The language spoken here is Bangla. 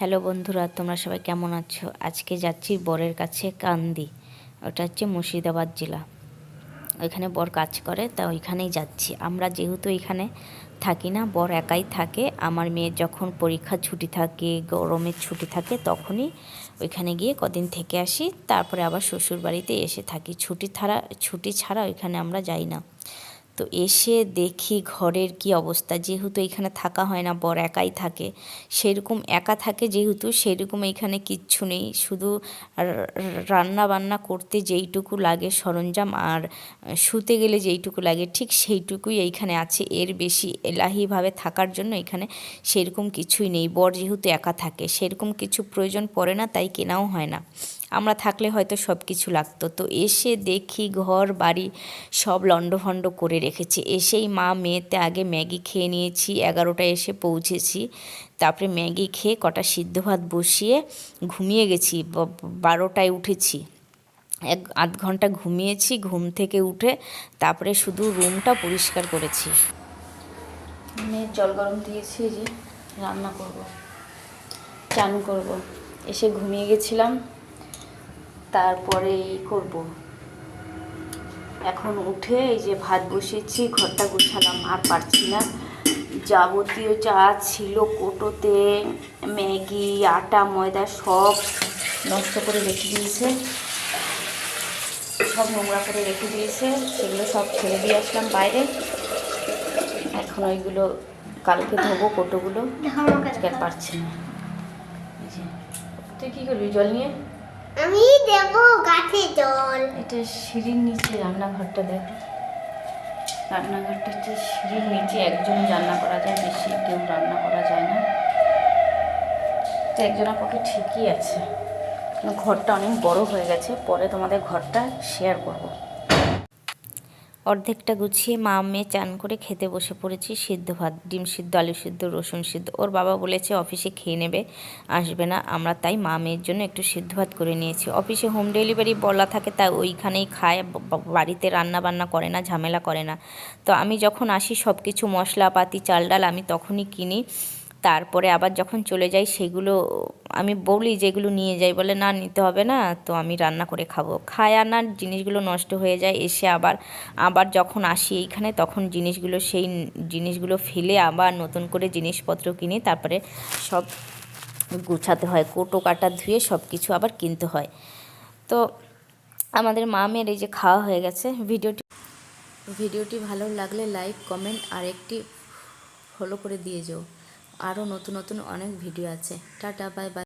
হ্যালো বন্ধুরা, তোমরা সবাই কেমন আছো? আজকে যাচ্ছি বরের কাছে কান্দি। ওটা হচ্ছে মুর্শিদাবাদ জেলা। ওইখানে বর কাজ করে, তা ওইখানেই যাচ্ছি। আমরা যেহেতু এখানে থাকি না, বর একাই থাকে। আমার মেয়ের যখন পরীক্ষা ছুটি থাকে, গরমের ছুটি থাকে, তখনই ওইখানে গিয়ে কদিন থেকে আসি। তারপরে আবার শ্বশুর বাড়িতে এসে থাকি। ছুটি ছাড়া ছুটি ছাড়া ওইখানে আমরা যাই না। তো এসে দেখি ঘরের কি অবস্থা। যেহেতু এখানে থাকা হয় না, বর একাই থাকে, সেরকম একা থাকে যেহেতু, সেরকম এখানে কিচ্ছু নেই। শুধু রান্না বান্না করতে যেইটুকু লাগে সরঞ্জাম আর শুতে গেলে যেইটুকু লাগে, ঠিক সেইটুকুই এইখানে আছে। এর বেশি এলাহিভাবে থাকার জন্য এখানে সেরকম কিছুই নেই। বর যেহেতু একা থাকে, সেরকম কিছু প্রয়োজন পড়ে না, তাই কেনাও হয় না। আমরা থাকলে হয়তো সব কিছু লাগতো। তো এসে দেখি ঘর, বাড়ি সব লণ্ডভণ্ড করে রেখেছে। এসেই মা মেয়েতে আগে ম্যাগি খেয়ে নিয়েছি, এগারোটায় এসে পৌঁছেছি। তারপরে ম্যাগি খেয়ে কটা সিদ্ধ ভাত বসিয়ে ঘুমিয়ে গেছি বারোটায় উঠেছি। এক, আধ ঘণ্টা ঘুমিয়েছি, ঘুম থেকে উঠে তারপরে শুধু রুমটা পরিষ্কার করেছি। মেয়ের জল গরম দিয়েছি যে রান্না করব, চান করব। এসে ঘুমিয়ে গেছিলাম তারপরে করব। এখন উঠে এই যে ভাত বসিয়েছি, ঘরটা গুছালাম, আর পারছি না। যাবতীয় যা ছিল কোটোতে, ম্যাগি, আটা, ময়দা সব নষ্ট করে রেখে দিয়েছে। সব নোংরা করে রেখে দিয়েছে, সেগুলো সব ছেড়ে দিয়ে আসলাম বাইরে। এখন ওইগুলো কালকে ধোবো কোটোগুলো, আজকে আর পারছি না। তুই কী করবি জল নিয়ে? আমি দেব গাছে জল। এটা সিঁড়ির নিচে রান্নাঘরটা দেখো। রান্নাঘরটা হচ্ছে সিঁড়ির নিচে, একজন রান্না করা যায়, বেশি কেউ রান্না করা যায় না। তো একজনের পক্ষে ঠিকই আছে। ঘরটা অনেক বড় হয়ে গেছে, পরে তোমাদের ঘরটা শেয়ার করব। অর্ধেকটা গুছিয়ে মা মেয়ে চান করে খেতে বসে পড়েছি, সিদ্ধ ভাত, ডিম সিদ্ধ, আলু সিদ্ধ, রসুন সিদ্ধ। ওর বাবা বলেছে, অফিসে খেয়ে নেবে, আসবে না। আমরা তাই মা মেয়ের জন্য একটু সিদ্ধ ভাত করে নিয়েছি। অফিসে হোম ডেলিভারি বলা থাকে, তাই ওইখানেই খায় বাড়িতে রান্না বান্না করে না, ঝামেলা করে না। তো আমি যখন আসি সব কিছু মশলাপাতি, চাল ডাল আমি তখনই কিনি। তারপরে আবার যখন চলে যাই, সেগুলো আমি বলি যেগুলো নিয়ে যাই, বলে না, নিতে হবে না, তো আমি রান্না করে খাব। খায় না, জিনিসগুলো নষ্ট হয়ে যায়, এসে আবার আবার যখন আসি এইখানে, তখন জিনিসগুলো, সেই জিনিসগুলো ফেলে আবার নতুন করে জিনিসপত্র কিনে তারপরে সব গুছাতে হয়, কোটো কাটা ধুয়ে সব কিছু আবার কিনতে হয়। তো আমাদের মা মেয়ের এই যে খাওয়া হয়ে গেছে, ভিডিওটি ভিডিওটি ভালো লাগলে লাইক, কমেন্ট আর একটি ফলো করে দিয়ে যাও। আরও নতুন নতুন অনেক ভিডিও আছে। Tata bye bye